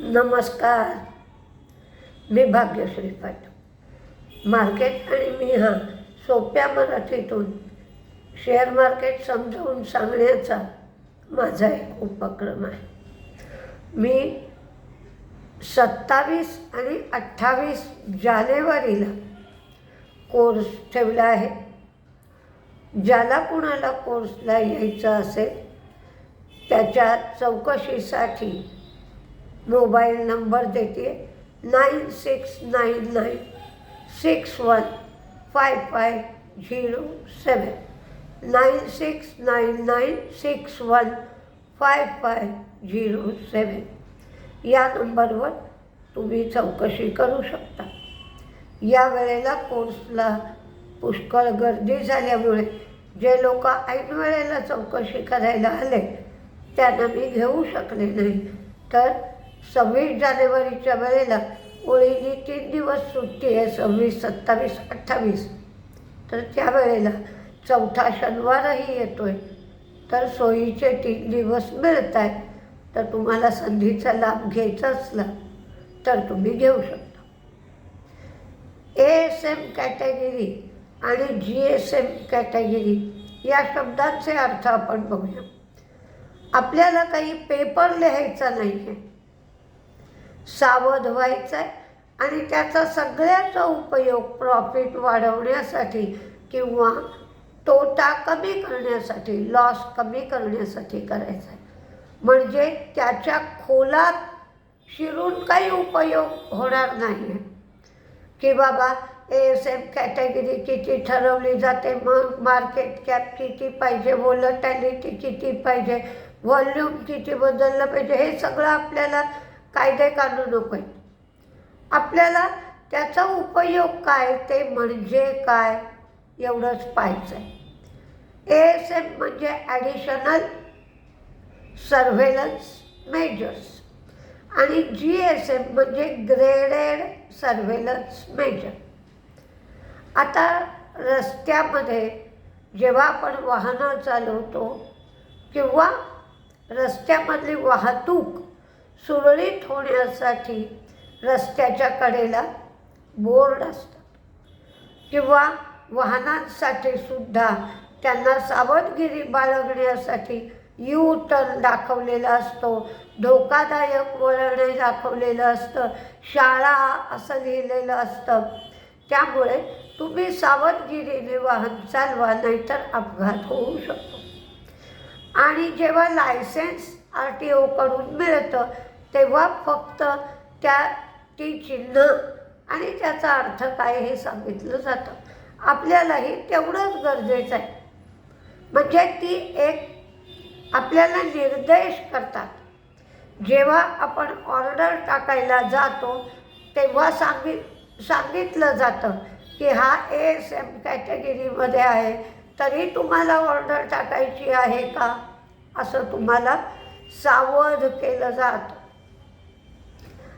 नमस्कार. मी भाग्यश्री पाट मार्केट आणि मी हा सोप्या मराठीतून शेअर मार्केट समजावून सांगण्याचा माझा एक उपक्रम आहे. मी सत्तावीस आणि अठ्ठावीस जानेवारीला कोर्स ठेवला आहे. ज्याला कुणाला कोर्सला यायचं असेल त्याच्या चौकशीसाठी मोबाईल नंबर देते. Nine six nine nine six one five five zero seven nine six nine nine six one five five zero seven या नंबरवर तुम्ही चौकशी करू शकता. या वेळेला कोर्सला पुष्कळ गर्दी झाल्यामुळे जे लोक ऐन वेळेला चौकशी करायला आले त्यांना मी घेऊ शकले नाही. तर सव्वीस जानेवारीच्या वेळेला होळीची तीन दिवस सुट्टी आहे सव्वीस सत्तावीस अठ्ठावीस. तर त्यावेळेला चौथा शनिवारही येतो आहे तर सोयीचे तीन दिवस मिळत आहेत. तर तुम्हाला संधीचा लाभ घ्यायचा असला तर तुम्ही घेऊ शकता. ए एस एम कॅटेगरी आणि जी एस एम कॅटेगरी या शब्दांचे अर्थ आपण बघूया. आपल्याला काही पेपर लिहायचा नाही आहे सावध व्हायचं आहे आणि त्याचा सगळ्याचा उपयोग प्रॉफिट वाढवण्यासाठी किंवा तोटा कमी करण्यासाठी लॉस कमी करण्यासाठी करायचा आहे म्हणजे त्याच्या खोलात शिरून काही उपयोग होणार नाही आहे की बाबा ए एस एम कॅटेगरी किती ठरवली जाते मग मार्केट कॅप किती पाहिजे वॉलटॅलिटी किती पाहिजे व्हॉल्यूम किती बदललं पाहिजे हे सगळं आपल्याला कायदे काढू नको आहेत आपल्याला त्याचा उपयोग काय ते म्हणजे काय एवढंच पाहायचं आहे ए एस एम म्हणजे ॲडिशनल सर्व्हेलन्स मेजर्स आणि जी एस एम म्हणजे ग्रेडेड सर्व्हेलन्स मेजर आता रस्त्यामध्ये जेव्हा आपण वाहनं चालवतो किंवा रस्त्यामधली वाहतूक सुरळीत होण्यासाठी रस्त्याच्या कडेला बोर्ड असतात. किंवा वाहनांसाठी सुद्धा त्यांना सावधगिरी बाळगण्यासाठी यू टर्न दाखवलेला असतो. धोकादायक वळणे दाखवलेलं असतं. शाळा असं लिहिलेलं असतं. त्यामुळे तुम्ही सावधगिरीने वाहन चालवा नाहीतर अपघात होऊ शकतो. आणि जेव्हा लायसेन्स आर टी ओकडून मिळतं तेव्हा फक्त त्या ती चिन्ह आणि त्याचा अर्थ काय हे सांगितलं जातं. आपल्यालाही तेवढंच गरजेचं आहे. म्हणजे ती एक आपल्याला निर्देश करतात. जेव्हा आपण ऑर्डर टाकायला जातो तेव्हा सांगित सांगितलं जातं की हा ए एस एम कॅटेगरीमध्ये आहे तरी तुम्हाला ऑर्डर टाकायची आहे का? असं तुम्हाला सावध केलं जातं.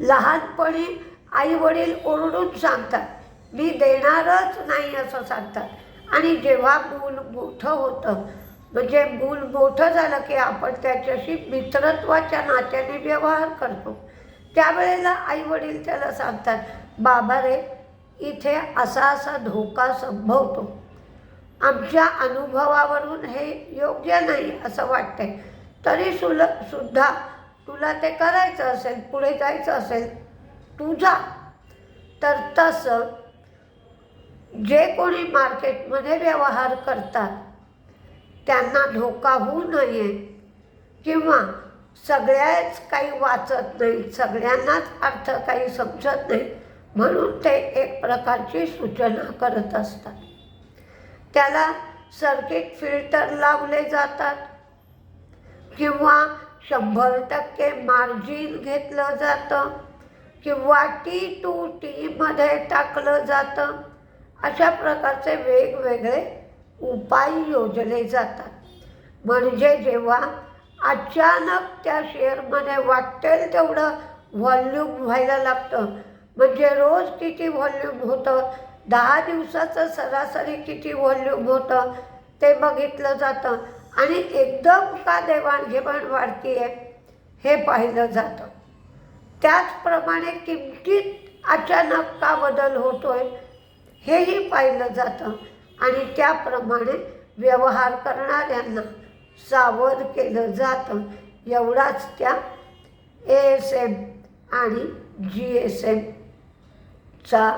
लहानपणी आई वडील ओरडून सांगतात मी देणारच नाही असं सांगतात. आणि जेव्हा मूल मोठं होतं म्हणजे मूल मोठं झालं की आपण त्याच्याशी मित्रत्वाच्या नात्याने व्यवहार करतो. त्यावेळेला आई वडील त्याला सांगतात बाबा रे इथे असा असा धोका संभवतो. आमच्या अनुभवावरून हे योग्य नाही असं वाटतंय. तरी सुल सुद्धा तुला ते करायचं असेल पुढे जायचं असेल तू जा. तर तसं जे कोणी मार्केटमध्ये व्यवहार करतात त्यांना धोका होऊ नये किंवा सगळ्याच काही वाचत नाही सगळ्यांनाच अर्थ काही समजत नाही म्हणून ते एक प्रकारची सूचना करत असतात. त्याला सर्किट फिल्टर लावले जातात किंवा शंभर टक्के मार्जिन घेतलं जातं. किंवा टी टू टीमध्ये टाकलं जातं. अशा प्रकारचे वेगवेगळे उपाय योजले जातात. म्हणजे जेव्हा अचानक त्या शेअरमध्ये वाटेल तेवढं व्हॉल्यूम व्हायला लागतं. म्हणजे रोज किती व्हॉल्यूम होतं? दहा दिवसाचं सरासरी किती व्हॉल्यूम होतं? ते बघितलं जातं. आणि एकदम का देवाणघेवाण वाढती आहे हे पाहिलं जातं. त्याचप्रमाणे किमतीत अचानक का बदल होतोय हेही पाहिलं जातं. आणि त्याप्रमाणे व्यवहार करणाऱ्यांना सावध केलं जातं. एवढाच त्या ए एस एम आणि जी एस एमचा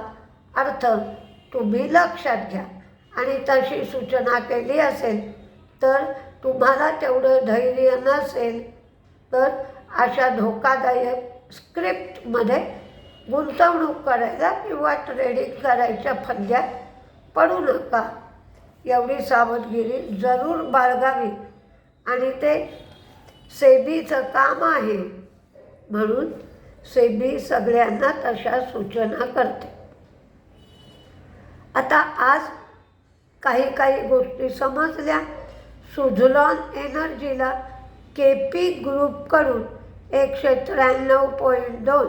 अर्थ तुम्ही लक्षात घ्या. आणि तशी सूचना केली असेल तर तुम्हाला तेवढं धैर्य नसेल तर अशा धोकादायक स्क्रिप्टमध्ये गुंतवणूक करायला किंवा ट्रेडिंग करायच्या फंद्यात पडू नका. एवढी सावधगिरी जरूर बाळगावी आणि ते सेबीचं काम आहे म्हणून सेबी सगळ्यांना तशा सूचना करते. आता आज काही काही गोष्टी समजल्या. सुझलॉन एनर्जीला के पी ग्रुपकडून एकशे त्र्याण्णव पॉईंट दोन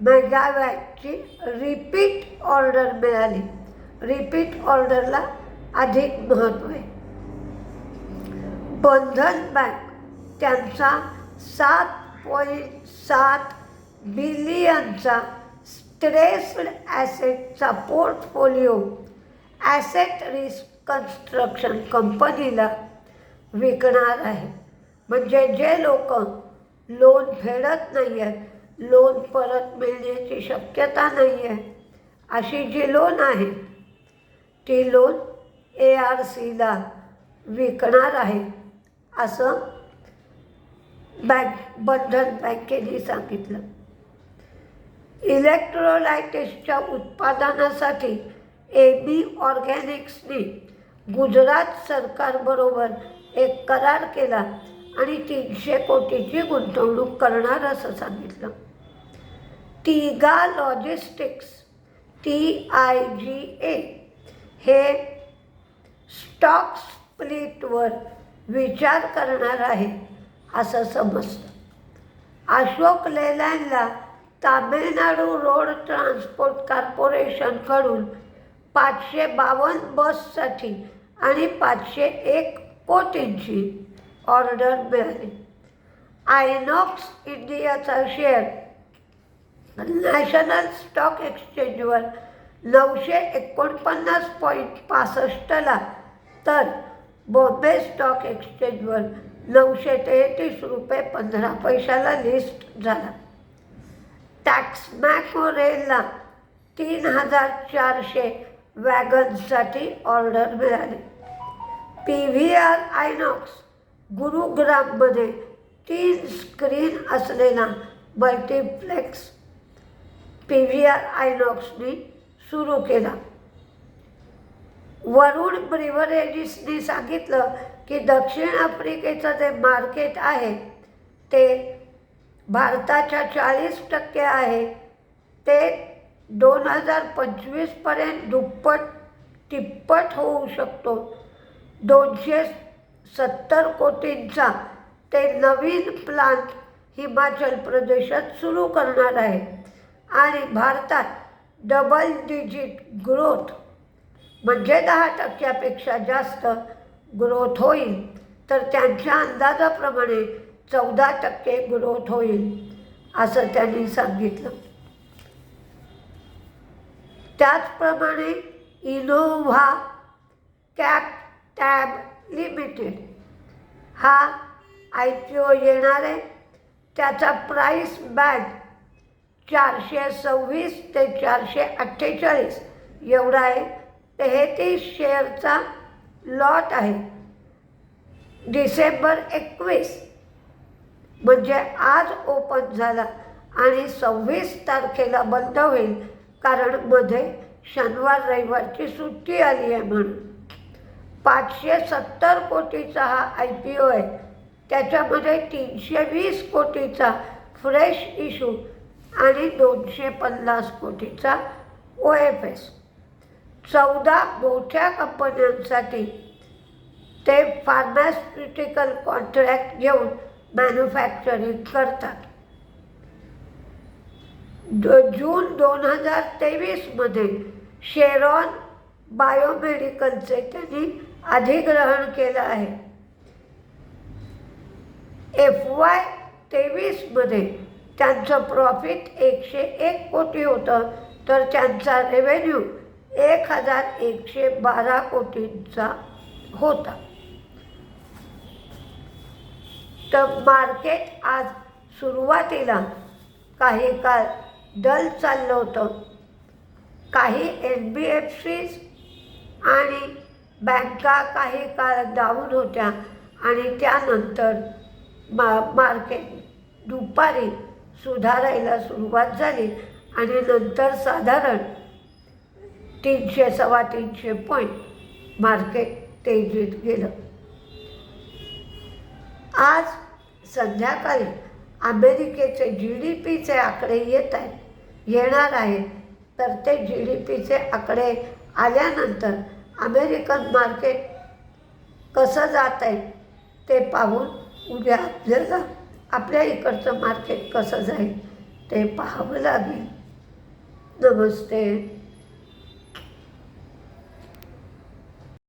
मेगावॅटची रिपीट ऑर्डर मिळाली. रिपीट ऑर्डरला अधिक महत्त्व आहे. बंधन बँक त्यांचा सात पॉईंट सात बिलियनचा स्ट्रेस्ड ॲसेटचा पोर्टफोलिओ ॲसेट रिस्क कन्स्ट्रक्शन कंपनीला विकणार आहे. म्हणजे जे लोक लोन फेडत नाही आहेत लोन परत मिळण्याची शक्यता नाही आहे अशी जी लोन आहे ती लोन ए आर सीला विकणार आहे असं बँक बंधन बँकेने सांगितलं. इलेक्ट्रोलायटिसच्या उत्पादनासाठी ए बी ऑर्गॅनिक्सने गुजरात सरकारबरोबर एक करार केला आणि तीनशे कोटीची गुंतवणूक करणार असं सांगितलं. तिगा logistics T I G A हे स्टॉक स्प्लिटवर विचार करणार आहे असं समजतं. अशोक लेलँडला तामिळनाडू रोड ट्रान्सपोर्ट कॉर्पोरेशनकडून पाचशे बावन्न बससाठी आणि पाचशे एक कोटींची ऑर्डर मिळाली आयनॉक्स इंडियाचा शेअर नॅशनल स्टॉक एक्सचेंजवर नऊशे एकोणपन्नास पॉईंट पासष्टला तर बॉम्बे स्टॉक एक्सचेंजवर नऊशे तेहतीस रुपये पंधरा पैशाला लिस्ट झाला. टॅक्स मॅकोरेलला तीन हजार चारशे वॅगन्ससाठी ऑर्डर मिळाली. पी व्ही आर आयनॉक्स गुरुग्राममध्ये तीन स्क्रीन असलेला मल्टिप्लेक्स पी व्ही आर आयनॉक्सनी सुरू केला. वरुण ब्रिव्हरेजिसनी सांगितलं की दक्षिण आफ्रिकेचं जे मार्केट आहे ते भारताच्या चाळीस टक्के आहे. ते दोन हजार पंचवीसपर्यंत दुप्पट तिप्पट होऊ शकतो. दोनशे सत्तर कोटींचा ते नवीन प्लांट हिमाचल प्रदेशात सुरू करणार आहे. आणि भारतात डबल डिजिट ग्रोथ म्हणजे दहा टक्क्यापेक्षा जास्त ग्रोथ होईल. तर त्यांच्या अंदाजाप्रमाणे चौदा टक्के ग्रोथ होईल असं त्यांनी सांगितलं. त्याचप्रमाणे इनोव्हा कॅप टॅब लिमिटेड. हा आय पी ओ येणार आहे. त्याचा प्राईस बँड चारशे सव्वीस ते चारशे अठ्ठेचाळीस एवढा आहे. तेहतीस शेअरचा लॉट आहे. डिसेंबर एकवीस म्हणजे आज ओपन झाला आणि सव्वीस तारखेला बंद होईल कारण मध्ये शनिवार रविवारची सुट्टी आली आहे म्हणून. पाचशे सत्तर कोटीचा हा आय पी ओ आहे. त्याच्यामध्ये तीनशे वीस कोटीचा फ्रेश इशू आणि दोनशे पन्नास कोटीचा ओ एफ एस. चौदा मोठ्या कंपन्यांसाठी ते फार्मास्युटिकल कॉन्ट्रॅक्ट घेऊन मॅन्युफॅक्चरिंग करतात. द जून दोन हजार तेवीसमध्ये शेरॉन बायोमेडिकलचे त्यांनी अधिग्रहण केलं आहे. एफ वाय तेवीसमध्ये त्यांचं प्रॉफिट एकशे एक कोटी होतं. तर त्यांचा रेव्हेन्यू एक हजार एकशे बारा कोटींचा होता. तर मार्केट आज सुरुवातीला काही काळ डल चाललं होतं. काही एन बी एफ सीज आणि बँका काही काळ डाऊन होत्या आणि त्यानंतर मा मार्केट दुपारी सुधारायला सुरुवात झाली आणि नंतर साधारण तीनशे सव्वा तीनशे पॉईंट मार्केट तेजीत गेलं. आज संध्याकाळी अमेरिकेचे जी डी पीचे आकडे येत आहेत येणार आहेत तर ते जी डी पीचे आकडे आल्यानंतर अमेरिकन मार्केट कसं जात आहे ते पाहून उद्या आपल्याला आपल्या इकडचं मार्केट कसं जाईल ते पाहावं लागेल. नमस्ते.